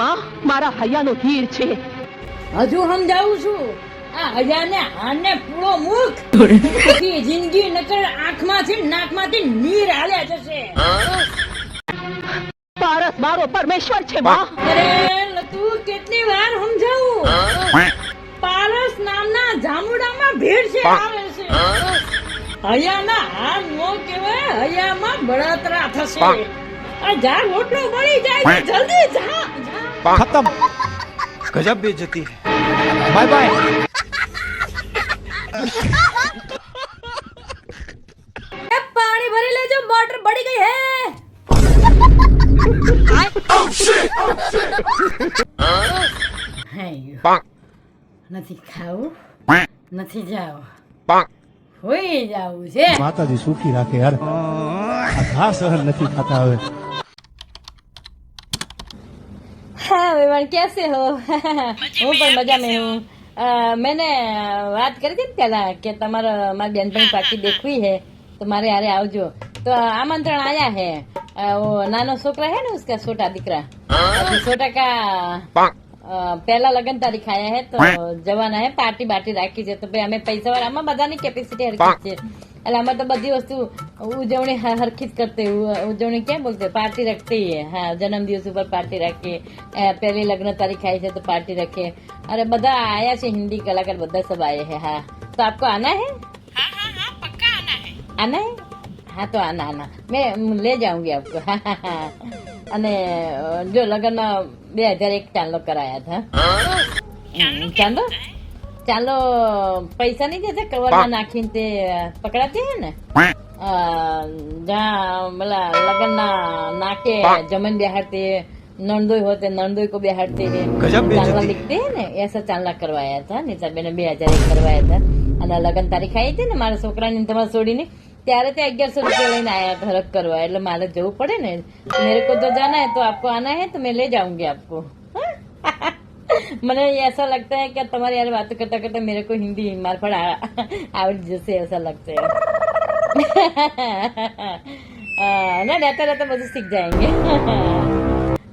માં મારા હૈયાનો હીર છે. હજુ સમજાવું છું. આ હૈયાને હાને પૂરો મુખ આખી જિંદગી નકર આંખમાંથી નાકમાંથી નીર હાલ્યા જશે. પારસ મારો પરમેશ્વર છે માં. અરે લતુ કેટલી વાર સમજાવું? પારસ નામના જામુડામાં ભીડ છે આવે છે. હૈયાના હાર નો કહેવાય હૈયામાં બળતરા થશે. આ જા રોટલો બળી જાય જલ્દી જા ખતમ. ગજબ બે જતી બાય બાય. પાણી ભરી લેજો મોટર બળી ગઈ હે. નથી ખાવું? નથી જાવ હોઈ જાવું છે. માતાજી સુખી રાખે યાર ઘાસ નથી ખાતા હવે. हाँ विमान कैसे हो હું પણ મજા में हूँ अ, मैंने વાત કરી હતી ને પેલા કે તમારે મારી બેનપણી પાર્ટી દેખવી है તો મારે હારે આવજો તો આમંત્રણ આયા है अ, वो नानो छोकरा है ना उसका छोटा દીકરા अभी छोटा का અ, પહેલા લગન તારીખ આયા હે તો જવાના હે પાર્ટી બાર્ટી રાખી છે તો ભાઈ અમે પૈસા વાળા આમાં બધાની કેપેસિટી હરખી છે એટલે અમે તો બધી વસ્તુ ઉજવણી હરખી જ કરતી ઉજવણી કેમ બોલતે? પાર્ટી રાખતી હે હા. જન્મદિવસ ઉપર પાર્ટી રાખીએ. પહેલી લગ્ન તારીખ આવી છે તો પાર્ટી રખીએ. અરે બધા આયા છે હિન્દી કલાકાર બધા સબ આયા હે. હા. તો આપકો આના હે? આના હે. હા? તો આના આના. મેં લે જાઉંગી આપકો. અને જો લગ્નમાં બે હજાર એક ચાંદલો કરાયા હતા. ચાંદલો ચાલો પૈસા નહીં જતા કવરમાં નાખીને તે પકડાતી હે ને? જ્યાં પેલા લગ્ન નાખે જમન બિહાર તે નણદોઈ હોતે નણદોઈ કો બિહારતી હે ચાંદલા લીખતી હે ને એસા ચાંદલા કરવાયા હતા નીતાબેને બે હજાર એક કરવાયા હતા. અને લગ્ન તારીખ આવી હતી ને મારા છોકરાની તમારે છોડીને ત્યારે તે અગિયારસો રૂપિયા લઈને આયા ધરક કરવા. એટલે મારે જવું પડે ને. મેરે કો તો જાના હે તો આપકો આના હે તો મેં લે જાઉંગી આપકો. હા મને ऐसा लगता है कि तुम्हारी यार बात करता करता मेरे को हिंदी मारफड़ आ- आवड़ जैसे ऐसा लगता है ના રહેતા રહેતા બધું શીખ જાયંગે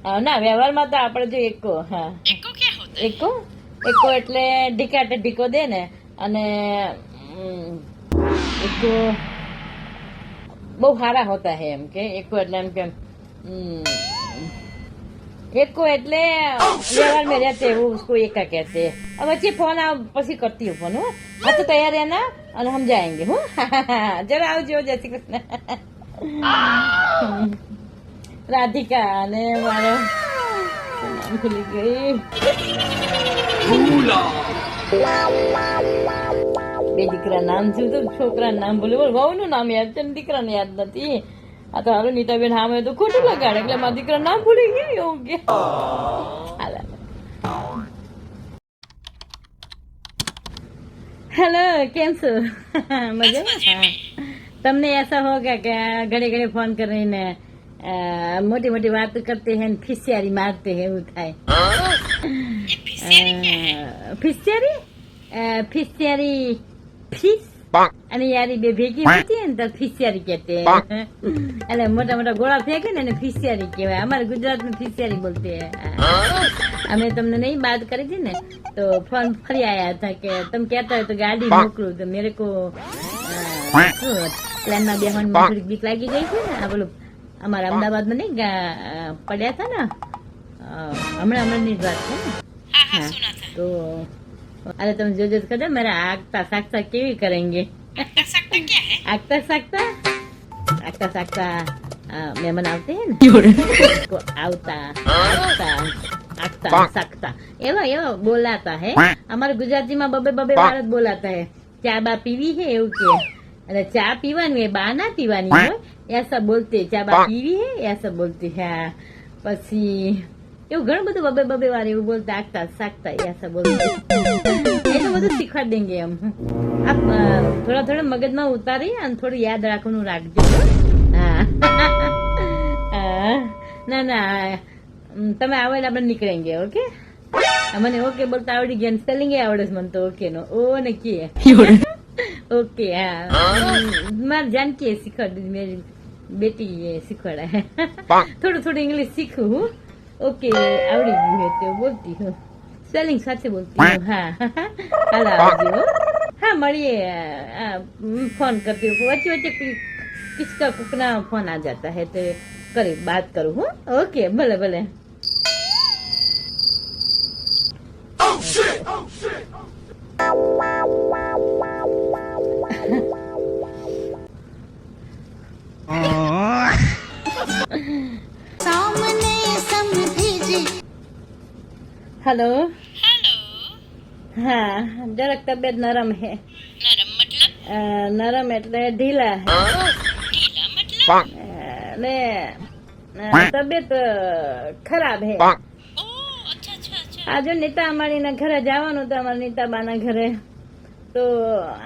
અ, ના વ્યવહારમાં તો આપણે જો એકો હા એકો એકો એટલે ઢીકાટે ઢીકો દે ને અને ઉમ, એકો બહુ સારા હોતા હે એમ કે એકો એટલે એમ કે ઉમ, एको એટલે व्यवहार में रहते हैं वो उसको एका कहते हैं अब अच्छे फोन आओ પછી કરતી હું ફોન હો હા તો તૈયાર રહેના અને हम जाएंगे હું જરા આવજો જય શ્રી કૃષ્ણ રાધિકા અને મારો નામ ભૂલી ગઈ બે દીકરા નામ શું તો છોકરા નામ ભૂલી બોલ વહુ નું નામ યાદ છે ને દીકરાને યાદ નથી આ તો હવે નીતાબેન હા તો ખોટું લગાડે. એટલે મારા દીકરા નામ ભૂલી. ગઈ એવું કે હેલો કેમ છો? મજા? તમને એસા હોગા કે ઘડે ઘડે ફોન કરીને મોટી મોટી વાત કરતે હે ફિસિયારી મારતે હે એવું થાય. ફિસિયારી ફિસિયારી ફિસ? અને યારી બે ભેગી હતી ને તો ફિશિયારી કહેતે. એટલે મોટા મોટા ગોળા ફેંકે ને ફિશિયારી કહેવાય. અમારે ગુજરાતમાં ફિશિયારી બોલતી અમે તમને નહીં વાત કરી હતી ને તો ફોન ફરી આયા હતા કે તમે કહેતા હોય તો ગાડી મોકલું. તો મેરે કો પ્લાનમાં બેહવાની થોડીક બીક લાગી ગઈ છે ને? આ બોલું અમારા અમદાવાદમાં નહીં પડ્યા હતા ને? હમણાં હમણાં ની જ વાત છે ને? તો હા તો અરે તમે જોજો તો ખબર મારા આગતા સાકતા કેવી કરેંગે આગતા સાકતા આગતા સાકતા અ, મહેમાન આવતે હે ને उसको આવતા આગતા આગતા સાકતા એવા એવા બોલાતા હે અમારે ગુજરાતીમાં બબે બબે વાર જ બોલાતા હે ચા બા પીવી હે એવું કે અને ચા પીવાની હોય બા ના પીવાની હોય એસા બોલતે ચા બા પીવી હે એસા બોલતી હા પછી એવું ઘણું બધું બબે બબે વાર એવું બોલતા આગતા સાગતા યાસા બોલતા એ બધું શીખવાડ દેંગે એમ. આપ થોડા થોડા મગજમાં ઉતારી અને થોડું યાદ રાખવાનું રાખજો. હો. ના ના તમે આવો એટલે આપણે નીકળેંગે ઓકે? મને ઓકે બોલતા આવડી ગયા સ્પેલિંગ આવડે છે મને તો ઓકે નો. ઓ ને કે. ઓકે હા. મારે જાનકી શીખવાડ મેરી બેટી એ શીખવાડે. થોડું થોડું ઇંગ્લિશ શીખું હું. ઓકે આવડી ગયું હે તે બોલતી હો સ્પેલિંગ સાથે બોલતી હા હાલ આવજો હા મળીએ ફોન કરતી હું વચ્ચે વચ્ચે કિસકા કુકના ફોન આ જતા હે તે કરી બાત કરું હું. ઓકે ભલે ભલે. Oh. હેલો હા જરાક તબિયત નરમ હે. નરમ એટલે ઢીલા. હે ને તબિયત ખરાબ હે. આજે નીતા અમારીના ઘરે જવાનું હતું અમારા નીતાબાના ઘરે. તો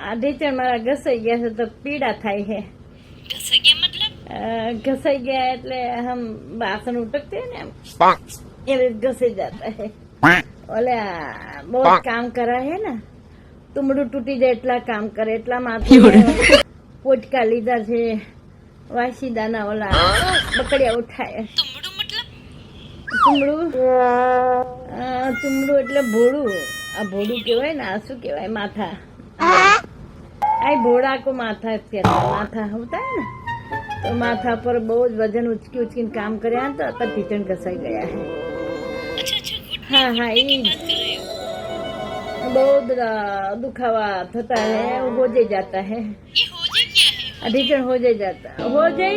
આ ઢીચણ મારા ઘસાઈ ગયા છે તો પીડા થાય છે ઘસાઈ ગયા એટલે હમ બાસણ ઉટકતી ને એમ. એવી ઘસાઈ જતા હે. ઓલે બહુ કામ કરે હે ને? તુમડું તૂટી જાય એટલા કામ કરે એટલા માથે પોટકા લીધા છે વાસીદાના ઓલા બકડ્યા ઉઠાય. તુમડું તુમડું એટલે ભોળું. આ ભોળું કેવાય ને આ શું કેવાય માથા. આ ભોળા કો માથા માથા હોતા ને? તો માથા પર બહુ જ વજન ઉચકી ઉચકીને કામ કર્યા તો અત્યારે ઢીચણ ઘસાઈ ગયા है हाँ हाँ ये। बहुत दुखावा है वो हो जाए जाता है। अधिकरण हो जाए जाता हो। जाए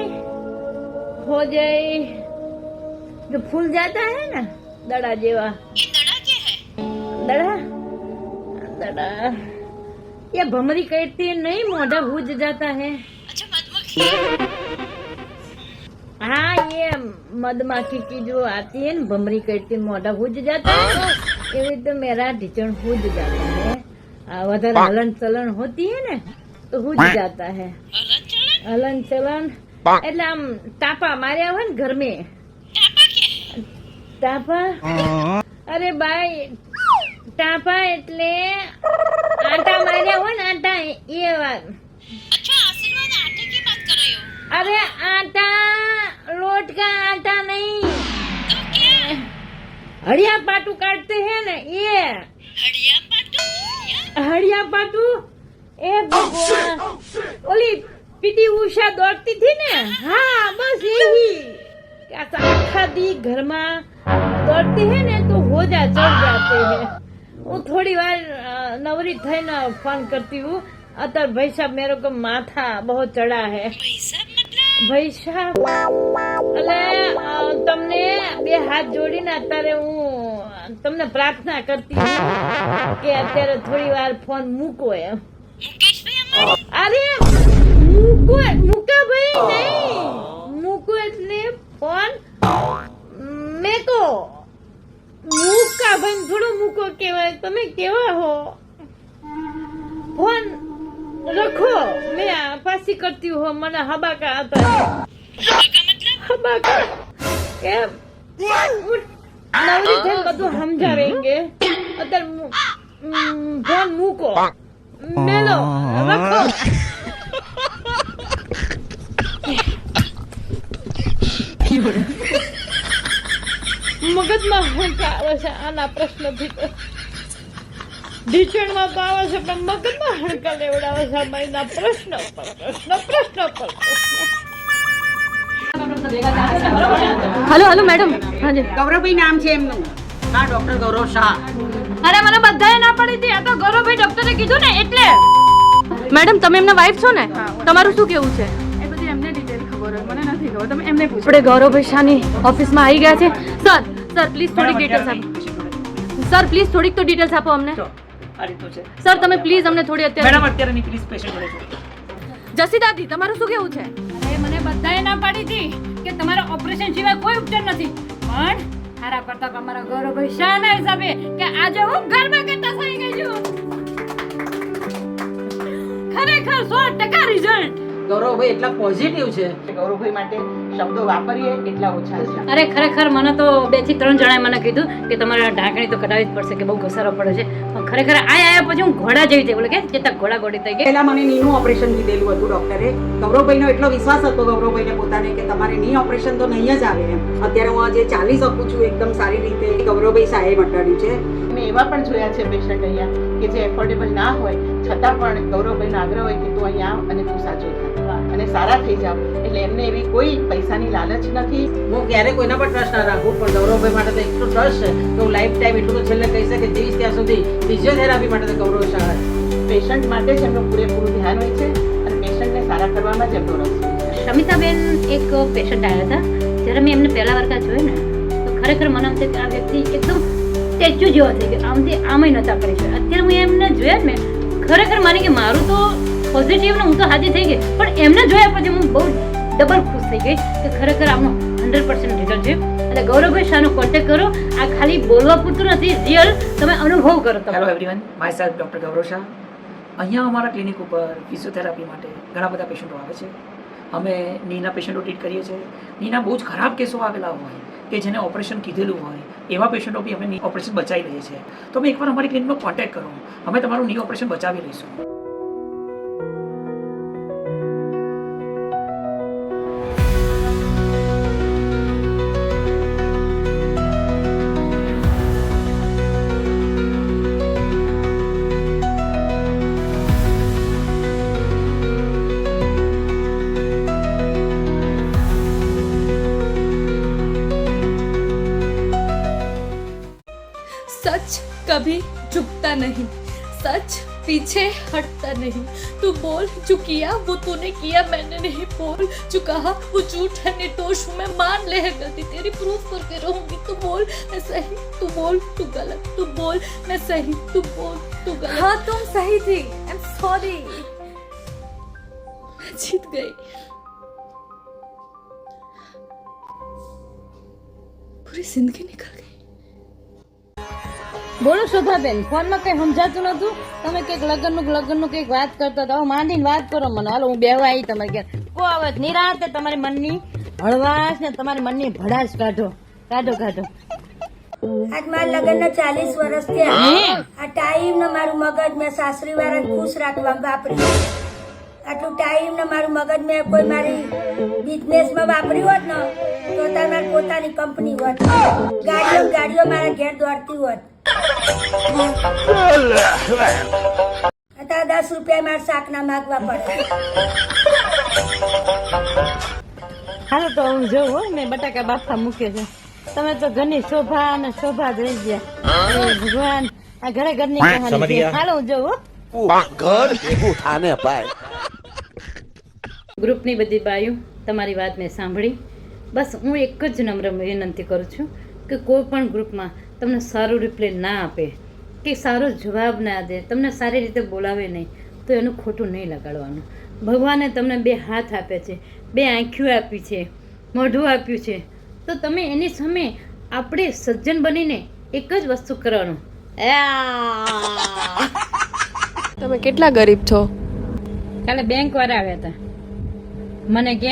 हो जाए जो फूल जाता है ना दड़ा जेवा। दड़ा दड़ा? ये भमरी कहती है नहीं मोढ़ा हुज जाता है। हाँ ये मधमाखी की जो आती है ना भमरी करती है, मोढ़ा हुज जाता है ये भी तो मेरा ढिचण हुज जाता है आ, उधर हलन चलन होती है ना तो हुज जाता है हलन चलन એટલે આમ તાપા માર્યા હોય ને ઘર में તાપા અરે ભાઈ તાપા એટલે આટા માર્યા હોય ને આટા એ વાત अरे आटा लोट का आटा नहीं हड़िया पाटू काटते हैं ना ये हड़िया पाटू ए भगवान ओली पीटी उषा दौड़ती थी ना हाँ बस यही क्या सा आखा दी घर में दौड़ती है ना तो हो जा चढ़ जाते हैं वो थोड़ी बार अ, नवरी थे ना फोन करती हूँ अतर भाई साहब मेरे को माथा बहुत चढ़ा है ભાઈ સાહેબ એટલે અ, તમને બે હાથ જોડીને અત્યારે હું તમને પ્રાર્થના કરતી કે અત્યારે થોડી વાર ફોન મૂકો એમ. અરે મૂકો મૂકા મને હબાકા હતા. હબાકા કેમ? નવરી થઈને બધું સમજા અત્યારે ફોન મૂકો. મેલો. રાખો. મગજમાં આના પ્રશ્ન ભીતર ઢીચણમાં પાવે છે પણ મગજમાં હણકા લેવડાવે છે મહિના પ્રશ્ન પર પ્રશ્ન પ્રશ્ન પર. હલો હલો મેડમ હાજી ગૌરવભાઈ નામ છે એમનું. હા ડોક્ટર ગૌરવ શાહ. અરે મને બધાએ ના પડી હતી. આ તો ગૌરવભાઈ ડોક્ટરે કીધું ને એટલે. મેડમ તમે એમના વાઈફ છો ને? તમારું શું કેવું છે? એ બધી એમને ડિટેલ ખબર હોય. મને નથી ખબર. તમે એમને પૂછો. આપણે ગૌરવભાઈ શાહની ઓફિસમાં આવી ગયા છે. સર સર પ્લીઝ થોડીક ડિટેલ્સ આપો. સર પ્લીઝ થોડીક તો ડિટેલ્સ આપો અમને. આ રીતનું છે. સર તમે પ્લીઝ અમને થોડી અત્યારે મેડમ અત્યારે નીકળીશ પેશન્ટ મળે છે. જસી દાદી તમારું શું કેવું છે? અરે મને બધાએ ના પાડી હતી કે તમારા ઓપરેશન સિવાય કોઈ ઉપચાર નથી. પણ હારા પ્રતાપ અમારા ગૌરવભાઈ શાના હિસાબે કે આજે હું ઘરમાં કરતા થઈ ગઈ છું. ખરેખર સો ટકા રિઝલ્ટ ગૌરવભાઈ એટલા પોઝિટિવ છે. ગૌરવભાઈ માટે શબ્દો વાપરીએ એટલા ઓછા છે. અરે ખરેખર મને તો બેથી ત્રણ જણાએ મને કીધું કે તમારે ઢાંકણી તો કઢાવી જ પડશે કે બહુ ઘસારો પડે છે. પણ ખરેખર આ આયા પછી હું ઘોડા જેવી થઈ બોલે કે ચેતક ઘોડા ઘોડી થઈ ગઈ? પહેલા મને નીનું ઓપરેશન લીધેલું હતું ડોક્ટરે ગૌરવભાઈનો એટલો વિશ્વાસ હતો ગૌરવભાઈને પોતાને કે તમારે ની ઓપરેશન તો નહીં જ આવે એમ. અત્યારે હું આજે ચાલી શકું છું એકદમ સારી રીતે ગૌરવભાઈ સાહેબ અટાડ્યું છે. મેં એવા પણ જોયા છે પેશન્ટ અહીંયા કે જે એફોર્ડેબલ ના હોય છતાં પણ ગૌરવભાઈનો આગ્રહ હોય કે તું અહીંયા આવ અને તું સાજો થા. અને સારા થઈ જાવ એટલે એમને એવી કોઈ પૈસાની લાલચ નથી. હું ક્યારે કોઈના પર ટ્રસ્ટ ના રાખું, પણ ગૌરવભાઈ માટે તો એટલું ટ્રસ્ટ છે કે હું લાઈફ ટાઈમ એટલું તો છેલ્લે કહી શકે જીવીશ ત્યાં સુધી ફિઝિયોથેરાપી માટે તો ગૌરવ શાળા પેશન્ટ માટે જ એમનું પૂરેપૂરું ધ્યાન હોય છે અને પેશન્ટને સારા કરવામાં જ એમનો રસ શમિતાબેન એક પેશન્ટ આવ્યા હતા. જ્યારે મેં એમને પહેલા વર્ગા જોયું ને, તો ખરેખર મને આમ આ વ્યક્તિ એકદમ સ્ટેચ્યુ જેવો થઈ ગયો. આમથી આમય નહોતા કરી અત્યારે હું એમને જોયા મેં. ખરેખર માની કે મારું તો પોઝિટિવ ને હું તો હાજી થઈ ગઈ. પણ એમને જોયા પછી હું બહુ ડબલ ખુશ થઈ ગઈ કે ખરેખર આમનો હંડ્રેડ પર્સન્ટ રિઝલ્ટ છે. એટલે ગૌરવભાઈ શાહનો કોન્ટેક્ટ કરો. આ ખાલી બોલવા પૂરતું નથી રિયલ તમે અનુભવ કરો hello everyone myself doctor Gaurav Shah. અહીંયા અમારા ક્લિનિક ઉપર ફિઝિયોથેરાપી માટે ઘણા બધા પેશન્ટો આવે છે. અમે નીના પેશન્ટો ટ્રીટ કરીએ છીએ. નીના બહુ જ ખરાબ કેસો આવેલા હોય કે જેને ઓપરેશન કીધેલું હોય, એવા પેશન્ટો બી અમે ની ઓપરેશન બચાવી લઈએ છીએ. તો તમે એકવાર અમારી ક્લિનિકનો કોન્ટેક્ટ કરો. અમે તમારું ની ઓપરેશન બચાવી લઈશું. कभी झुकता नहीं। सच पीछे हटता नहीं। तू बोल जो किया वो तूने किया मैंने नहीं बोल। जो कहा वो झूठ है निर्दोष हूँ मैं मान ले है गलती तेरी प्रूफ करके रहूँगी। तू बोल मैं सही तू बोल तू गलत तू बोल मैं सही तू बोल तू गलत। हाँ तुम सही थी। आई एम सॉरी जीत गई। पूरी ज़िंदगी निकल गई। બોલો શોભાબેન ફોનમાં કંઈ સમજાતું નતું તમે કંઈક લગ્નનું લગ્નનું કંઈક વાત કરતા હતા. માંડીને વાત કરો મને. હાલો હું બેવા આવી તમારે ઘેર. કો આવે નિરાતે તમારી મનની હળવાશ ને તમારી મનની ભડાશ કાઢો. કાઢો કાઢો. આજ મારા લગ્ન ના ચાલીસ વર્ષ થયા. આ ટાઈમ ને મારું મગજ મેં સાસરી વાળા ખુશ રાખવા વાપરી આટલું ટાઈમ ને મારું મગજ મેં કોઈ મારી બિઝનેસમાં વાપર્યું હોત ને તો તમારી મારી પોતાની કંપની હોત. ગાડીઓ ગાડીઓ મારા ઘેર દોડતી હોત. દસ રૂપિયા મારા શાક ના માગવા પડે. હાલો તો હું જોઉં હો મેં બટાકા બાફા મૂકે છે. તમે તો ઘરની શોભા અને શોભા જ રહી ગયા. ભગવાન આ ઘરે ઘરની કહાની હાલો હું જોઉં હો. ઘર? ભેગું થાને ભાઈ. ગ્રુપની બધી બાયું તમારી વાત મેં સાંભળી. બસ હું એક જ નમ્ર વિનંતી કરું છું કે કોઈ પણ ગ્રુપમાં તમને સારું રિપ્લાય ના આપે કે સારો જવાબ ના દે તમને સારી રીતે બોલાવે નહીં તો એનું ખોટું નહીં લગાડવાનું. ભગવાને તમને બે હાથ આપ્યા છે બે આંખીઓ આપી છે મોઢું આપ્યું છે. તો તમે એની સામે આપણે સજ્જન બનીને એક જ વસ્તુ કરવાનું. આ તમે કેટલા ગરીબ છો? કાલે બેંક વાળા આવ્યા હતા. મને કે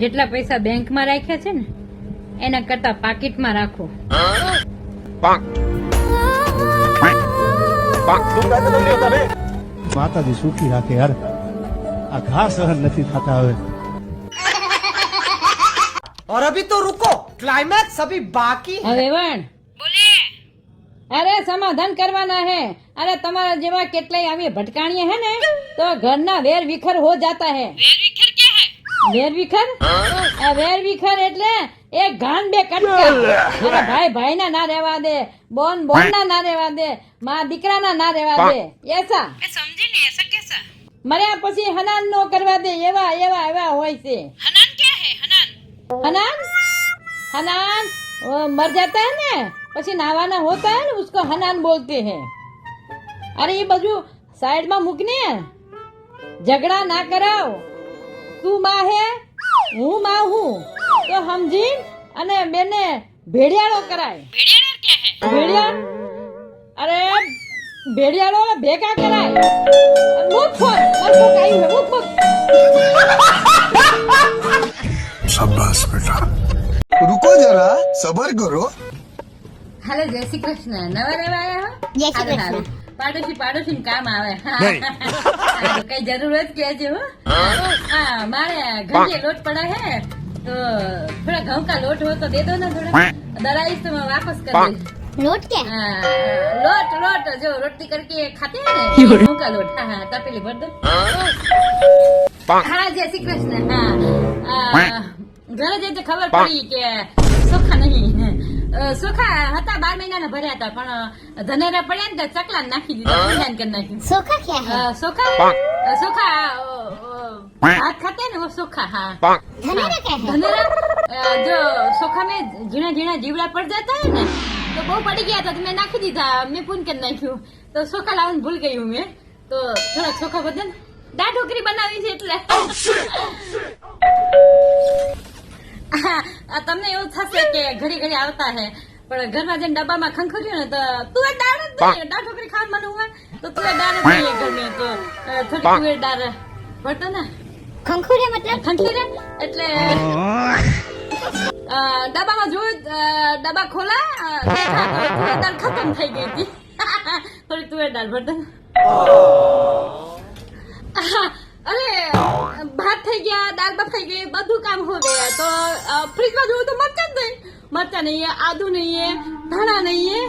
જેટલા પૈસા બેંકમાં રાખ્યા છે ને એના કરતા પાકીટમાં રાખો માતાજી સુખી રાખે યાર આ ઘા સહન નથી થતા હવે और अभी तो रुको क्लाइमैक्स अभी बाकी હવે વણ અરે સમાધાન કરવાના હે અરે તમારા જેવા કેટલાય આવી ભટકાણીએ હે ને તો ઘરના વેર વિખર હો જાતા હે વેર વિખર ક્યાં હે વેર વિખર આ વેર વિખર એટલે એ ઘાન બે કટકા ભાઈ ભાઈ ના ના રહેવા દે બોન બોન ના ના રહેવા દે માં દીકરા ના ના રહેવા દે. એસા સમજી ને એસા કેસા મર્યા પછી હનાન નો કરવા દે એવા એવા એવા હોય છે. હનાન કે હે? હનાન? હનાન? હનાન? મર જાતા હે ને? પછી નાવાના હોતા હે ને ઉસકો હનાન બોલતે હે. અરે એ બધું સાઈડમાં મૂકને. ઝઘડા ના કરાવ. તું માં હે? હું માં હું? તો સમજી અને બેને ભેડિયાળો કરાય. ભેડિયાળો અરે ભેડિયાળો ભેગા કરાય. મૂર્ખો મૂર્ખો કાઈ શાબાશ બેટા. રુકો જરા સબર કરો. હાલો જય શ્રી કૃષ્ણ. નવા નવા આયા હો? જય શ્રી કૃષ્ણ. પાડોશી પાડોશી ને કામ આવે હારું, કઈ જરૂરત કહેજો હો હા મારે ઘંટે લોટ પડા હે તો થોડા ઘઉં કા લોટ हो तो दे दो ना थोड़ा दराइस तो मैं वापस कर दूँ લોટ કે हाँ, लोट लोट जो रोटी करके खाते हैं ना गेहूं का लोट हाँ हाँ तपेली भर दो हाँ जय श्री कृष्ण हाँ आ, ઘરે જઈ તો ખબર પડી કે સોખા નહીં અ, સોખા હતા બાર મહિનાના ભર્યા હતા પણ ધનેરા પડ્યા ને ચકલા નાખી દીધા ભંડાન કરી નાખ્યું સોખા ક્યાં સોખા? હાથ ખાતે ને વો સોખા હા. ધનેરા જો સોખા મેં ઝીણા ઝીણા જીવડા પડ જતા ને તો બહુ પડી ગયા હતા તો મેં નાખી દીધા મેં પૂન કરી નાખ્યું? તો સોખા લાવવાનું ભૂલ ગયું મેં. તો થોડાક સોખા બદલ દાઢ ઢોકરી બનાવી છે એટલે. તમને એવું થશે કે ઘડી ઘડી આવતા હે. પણ ઘરમાં જઈને ડબ્બામાં ખંખર્યું ને તો તુવેર ડાળ જ નહીં દાળ ઠોકરી ખાવાનું મને હોય તો તુવેર ડાળ જ નહીં ઘરને તો. થોડી તું તુવેર દાળ ભરતો ને? ખંખુરે મતલબ? ખંખુરે એટલે ડબ્બામાં જોયું ડબ્બા ખોલા દાળ ખતમ થઈ ગઈ હતી. થોડી તુવેર દાળ ભરતો અરે ભાત થઈ ગયા દાળ ભાત થઈ ગઈ બધું કામ હો ગયા. તો ફ્રીજમાં જોયું તો મરચાં જ નહીં. મરચાં નહીં આદુ નહીં ધાણા નહીં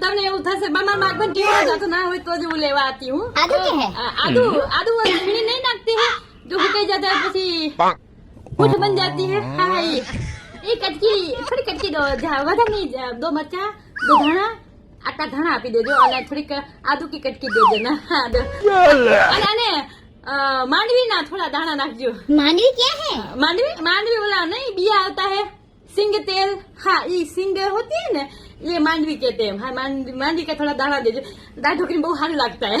તમને એવું થશે મારા માગમાં ટીવી જતો ના હોય તો જ હું લેવા આવતી હું. આદુ આદુ ઝીણી નહીં નાખતી હું. જો હુકાઈ જતા પછી મૂઠ બન જતી હે. હા એ કચકી થોડી કટકી દો વધારે નહીં દો મરચાં દો ધાણા आटा धना आप देजो थोड़ी आदू की कटकी दे मांडवी ना थोड़ा दाना नाख मांडवी क्या है? मांडवी मांडवी बोला नहीं बिया होता है सिंग तेल। हाँ ये सिंग होती है ना ये मांडवी कहते हैं। हाँ मांडवी मांडवी का थोड़ा दाना दे दो। दा ठोकरी बहुत हल लगता है।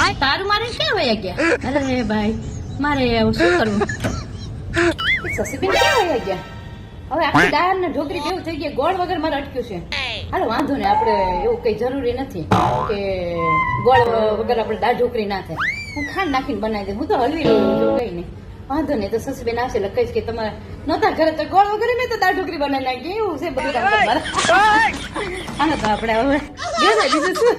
तारू मारे क्या हो गया अरे भाई मारे शू करू ससी क्या हो गया હવે આખી દાળ ને ઢોકરી કેવું થઈ ગયા. ગોળ વગર મારે અટક્યું છે. હાલો વાંધો ને આપણે એવું કઈ જરૂરી નથી કે ગોળ વગર આપણે દાળ ઢોકરી ના થાય. હું ખાંડ નાખીને બનાવી દઉં. હું તો હલવી લઉં છું કઈ નહીં. વાંધો નહીં તો સસબેન આવશે એટલે કહીશ કે તમારે નહોતા ઘરે તો ગોળ વગર મેં તો દાળ ઢોકરી બનાવી નાખી. એવું છે બધું હાલો તો આપણે હવે બીજું શું